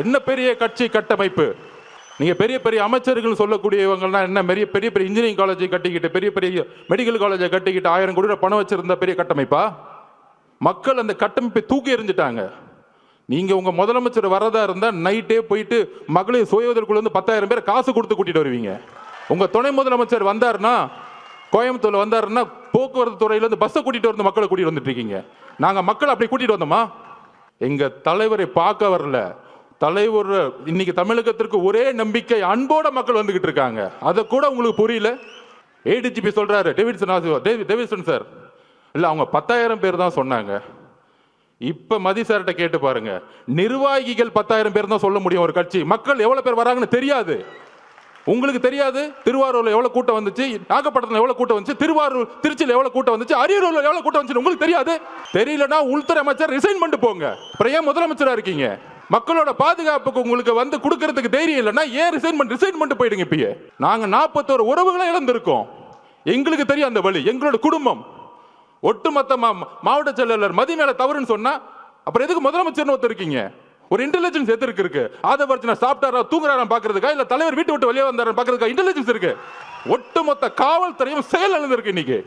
என்ன பெரிய கட்சி கட்டமைப்பு? நீங்கள் பெரிய பெரிய அமைச்சர்கள் சொல்லக்கூடியவங்கலாம் என்ன? பெரிய பெரிய பெரிய இன்ஜினியரிங் காலேஜை கட்டிக்கிட்டு பெரிய பெரிய மெடிக்கல் காலேஜை கட்டிக்கிட்டு ஆயிரம் கோடி ரூபாய் பணம் வச்சுருந்த பெரிய கட்டமைப்பா? மக்கள் அந்த கட்டமைப்பை தூக்கி எறிஞ்சிட்டாங்க. நீங்கள் உங்கள் முதலமைச்சர் வரதா இருந்தால் நைட்டே போயிட்டு மகளிர் சுய வந்து பத்தாயிரம் பேர் காசு கொடுத்து கூட்டிகிட்டு வருவீங்க. உங்கள் துணை முதலமைச்சர் வந்தாருன்னா கோயம்புத்தூரில் வந்தாருன்னா போக்குவரத்து துறையிலேருந்து பஸ்ஸை கூட்டிகிட்டு வந்து மக்களை கூட்டிகிட்டு வந்துட்டு இருக்கீங்க. நாங்கள் மக்களை அப்படி கூட்டிகிட்டு வந்தோமா? எங்கள் தலைவரை பார்க்க வரல. தலைவர் இன்னைக்கு தமிழகத்திற்கு ஒரே நம்பிக்கை அன்போட மக்கள் வந்துகிட்டு இருக்காங்க. அதை கூட உங்களுக்கு புரியல? ஏடிஜிபி சொல்றாரு டேவிட்சன் ஆசிவா டேவிட்சன் சார். இல்லை அவங்க பத்தாயிரம் பேர் தான் சொன்னாங்க. இப்போ மதி சார்கிட்ட கேட்டு பாருங்க. நிர்வாகிகள் பத்தாயிரம் பேர் தான் சொல்ல முடியும் ஒரு கட்சி. மக்கள் எவ்வளோ பேர் வராங்கன்னு தெரியாது. உங்களுக்கு தெரியாது? திருவாரூரில் எவ்வளோ கூட்டம் வந்துச்சு? நாகப்பட்டினத்தில் எவ்வளோ கூட்டம் வந்துச்சு? திருவாரூர் திருச்சியில் எவ்வளோ கூட்டம் வந்துச்சு? அரியலூரில் எவ்வளோ கூட்டம் வந்துச்சு உங்களுக்கு தெரியாது? தெரியலன்னா உள்துறை அமைச்சர் ரிசைன் பண்ணிட்டு போங்க. அப்புறம் ஏன் முதலமைச்சராக இருக்கீங்க? மக்களோட பாதுகாப்புக்கு உங்களுக்கு வந்து கொடுக்கறதுக்கு தைரியம் இல்லைன்னா ஏன் ரிசைன் பண்ணி ரிசைன் பண்ணிட்டு போயிடுங்க இப்பயே. நாங்கள் நாற்பத்தோரு உறவுகளை இழந்திருக்கோம். எங்களுக்கு தெரியும் அந்த வழி எங்களோட குடும்பம். ஒட்டுமொத்த மா- மாவட்ட செயலாளர் மதி மேல தவறுன்னு சொன்னா அப்புறம் எதுக்கு முதலமைச்சர்னு ஒருத்தர் இருக்கீங்க? ஒரு இன்டெலிஜென்ஸ் எதற்கு இருக்கு. ஆதவர்ஜன சாப்பிட்டாரா தூங்குறாரா பாக்குறதுக்கா இல்ல தலைவர் வீட்டு விட்டு வெளியே வந்தாரா பாக்குறதுக்கா இன்டெலிஜென்ஸ் இருக்கு? ஒட்டுமொத்த காவல்துறையும் செயல் இருக்கு இன்னைக்கு.